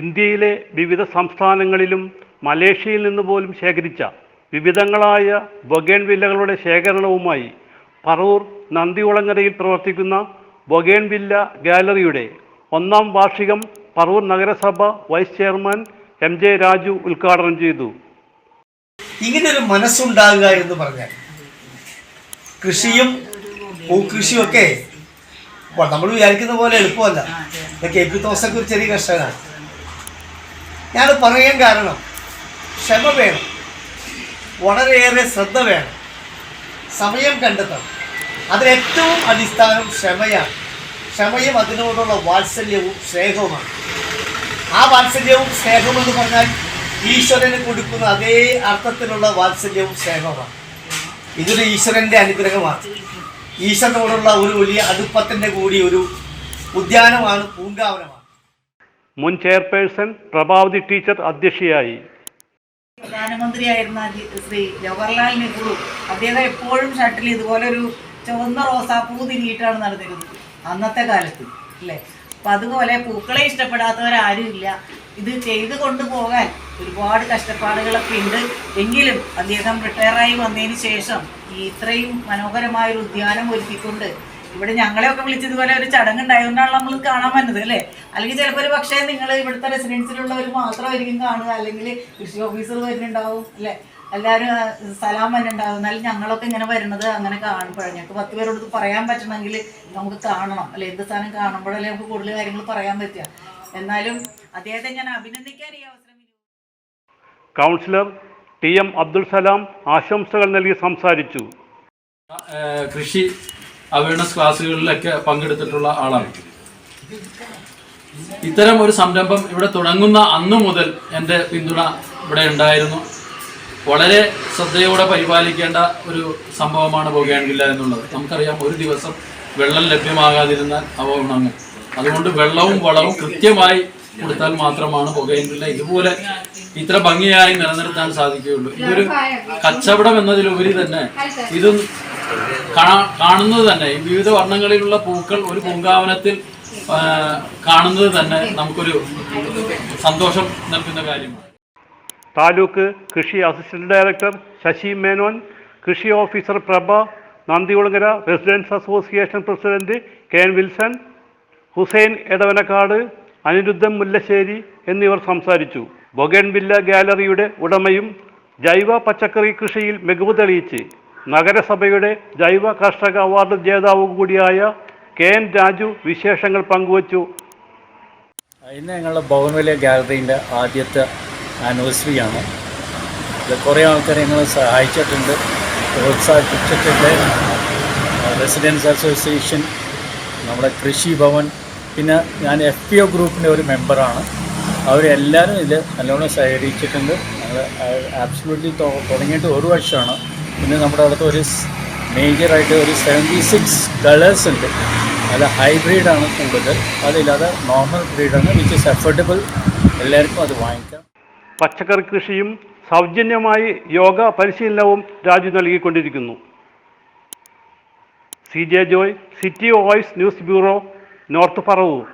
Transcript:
ഇന്ത്യയിലെ വിവിധ സംസ്ഥാനങ്ങളിലും മലേഷ്യയിൽ നിന്ന് പോലും ശേഖരിച്ച വിവിധങ്ങളായ ബൊഗേൺവില്ലകളുടെ ശേഖരണവുമായി പറവൂർ നന്ദികുളങ്ങരയിൽ പ്രവർത്തിക്കുന്ന ബൊഗേൺവില്ല ഗാലറിയുടെ ഒന്നാം വാർഷികം പറവൂർ നഗരസഭ vice chairman M J Raju ഉദ്ഘാടനം ചെയ്തു. ഇങ്ങനൊരു മനസ്സുണ്ടാകുക എന്ന് പറഞ്ഞാൽ കൃഷിയും പൂക്കൃഷിയും ഒക്കെ നമ്മൾ വിചാരിക്കുന്ന പോലെ എളുപ്പമല്ല. കെ പി തോസൊക്കെ ഒരു ചെറിയ കർഷകനാണ്. ഞാൻ പറയാൻ കാരണം ക്ഷമ വേണം. വളരെയേറെ ശ്രദ്ധ വേണം. സമയം കണ്ടെത്തണം. അതിലേറ്റവും അടിസ്ഥാനം ക്ഷമയാണ്. ക്ഷമയും അതിനോടുള്ള വാത്സല്യവും സ്നേഹവുമാണ്. ആ വാത്സല്യവും സ്നേഹവും എന്ന് പറഞ്ഞാൽ ഈശ്വരന് കൊടുക്കുന്ന അതേ അർത്ഥത്തിലുള്ള വാത്സല്യവും സ്നേഹവുമാണ്. ഇതൊരു ഈശ്വരന്റെ അനുഗ്രഹമാണ്. ഈശ്വരനോടുള്ള ഒരു വലിയ അടുപ്പത്തിന്റെ കൂടി ഒരു ഉദ്യാനമാണ് പൂങ്കാവനമാണ്. മുൻ ചെയർപേഴ്സൺ പ്രഭാവതി ടീച്ചർ അധ്യക്ഷയായി. പ്രധാനമന്ത്രിയായിരുന്ന ശ്രീ ജവഹർലാൽ നെഹ്റു അദ്ദേഹം എപ്പോഴും ഷട്ടിൽ ഇതുപോലെ ഒരു ചുവന്ന റോസാപ്പൂ തിരിയിട്ടാണ് നടന്നിരുന്നത് അന്നത്തെ കാലത്ത് അല്ലേ? അപ്പം അതുപോലെ പൂക്കളെ ഇഷ്ടപ്പെടാത്തവരാരും ഇല്ല ഇത് ചെയ്തു കൊണ്ടുപോകാൻ ഒരുപാട് കഷ്ടപ്പാടുകളൊക്കെ ഉണ്ട്. എങ്കിലും അദ്ദേഹം റിട്ടയറായി വന്നതിന് ശേഷം ഈ ഇത്രയും മനോഹരമായൊരു ഉദ്യാനം ഒരുക്കിക്കൊണ്ട് ഇവിടെ ഞങ്ങളെ ഒക്കെ വിളിച്ചതുപോലെ ഒരു ചടങ്ങ് ഉണ്ടായതുകൊണ്ടാണ് നമ്മൾ കാണാൻ വന്നത് അല്ലേ? അല്ലെങ്കിൽ ചിലപ്പോൾ ഒരു പക്ഷേ നിങ്ങൾ ഇവിടുത്തെ റെസിഡൻസിലുള്ളവർ മാത്രമായിരിക്കും കാണുക അല്ലെങ്കിൽ കൃഷി ഓഫീസർ വരുന്നുണ്ടാവും അല്ലേ? എല്ലാവരും സ്ഥലം സലാം വരുന്നുണ്ടാവും. എന്നാലും ഞങ്ങളൊക്കെ ഇങ്ങനെ വരുന്നത് അങ്ങനെ കാണുമ്പോഴാണ്. ഞങ്ങൾക്ക് പത്ത് പേരോട് പറയാൻ പറ്റണമെങ്കിൽ നമുക്ക് കാണണം അല്ലെ? എന്ത് സാധനം കാണുമ്പോഴല്ലേ നമുക്ക് കൂടുതൽ കാര്യങ്ങൾ പറയാൻ പറ്റുക. എന്നാലും അദ്ദേഹത്തെ ഞാൻ അഭിനന്ദിക്കാൻ ഈ അവസരം councillor T M Abdul Salam ആശംസകൾ നൽകി സംസാരിച്ചു. കൃഷി അവയർനെസ് ക്ലാസ്സുകളിലൊക്കെ പങ്കെടുത്തിട്ടുള്ള ആളാണ്. ഇത്തരം ഒരു സംരംഭം ഇവിടെ തുടങ്ങുന്ന അന്നു മുതൽ എന്റെ പിന്തുണ ഇവിടെ ഉണ്ടായിരുന്നു. വളരെ ശ്രദ്ധയോടെ പരിപാലിക്കേണ്ട ഒരു സംഭവമാണ് ബൊഗേൺവില്ല എന്നുള്ളത്. നമുക്കറിയാം ഒരു ദിവസം വെള്ളം ലഭ്യമാകാതിരുന്നാൽ അവ ഉണങ്ങും അതുകൊണ്ട് വെള്ളവും വളവും കൃത്യമായി കൊടുത്താൽ മാത്രമാണ് പുകയെങ്കില്ല ഇതുപോലെ ഇത്ര ഭംഗിയായി നിലനിർത്താൻ സാധിക്കുകയുള്ളൂ. ഇതൊരു കച്ചവടം എന്നതിലുപരി തന്നെ ഇത് കാണുന്നത് തന്നെ. വിവിധ വർണങ്ങളിലുള്ള പൂക്കൾ ഒരു പൂങ്കാവനത്തിൽ കാണുന്നത് തന്നെ നമുക്കൊരു സന്തോഷം നൽകുന്ന കാര്യമാണ്. താലൂക്ക് കൃഷി അസിസ്റ്റന്റ് ഡയറക്ടർ ശശി മേനോൻ കൃഷി officer Prabha Nandikulangara residents association president K N Wilson Hussain Edavanakkad Aniruddhan Mullassery എന്നിവർ സംസാരിച്ചു. ബൊഗൻവില്ല ഗാലറിയുടെ ഉടമയും ജൈവ പച്ചക്കറി കൃഷിയിൽ മികവ് തെളിയിച്ച്. നഗരസഭയുടെ ജൈവ കർഷക അവാർഡ് ജേതാവ് കൂടിയായ കെ എൻ രാജു വിശേഷങ്ങൾ പങ്കുവച്ചു. ഇന്ന് ഞങ്ങളുടെ ബോഗൻവില്ല ഗാലറീന്റെ ആദ്യത്തെ ആനിവേഴ്സറിയാണ്. ഇത് കുറേ ആൾക്കാർ ഞങ്ങളെ സഹായിച്ചിട്ടുണ്ട്. പ്രോത്സാഹിപ്പിച്ചിട്ടുണ്ട്. റെസിഡൻസ് അസോസിയേഷൻ നമ്മുടെ കൃഷി ഭവൻ പിന്നെ ഞാൻ എഫ് പി ഒ ഗ്രൂപ്പിന്റെ ഒരു മെമ്പറാണ്. അവരെല്ലാവരും ഇതിൽ നല്ലോണം സഹകരിച്ചിട്ടുണ്ട്. ഞങ്ങൾ ആബ്സലൂട്ട്ലി തുടങ്ങിയിട്ട് ഒരു വർഷമാണ്. പിന്നെ നമ്മുടെ അടുത്ത് ഒരു മേജറായിട്ട് ഒരു സെവന്റി സിക്സ് കളേഴ്സ് ഉണ്ട്. അത് ഹൈബ്രിഡാണ് കൂടുതൽ. അതില്ലാതെ നോർമൽ ബ്രീഡാണ് വിച്ച് ഇസ് അഫോർഡബിൾ എല്ലാവർക്കും അത് വാങ്ങിക്കാം. പച്ചക്കറി കൃഷിയും സൗജന്യമായി യോഗ പരിശീലനവും രാജ്യം നൽകിക്കൊണ്ടിരിക്കുന്നു. C J Joy city voice news bureau north Paravur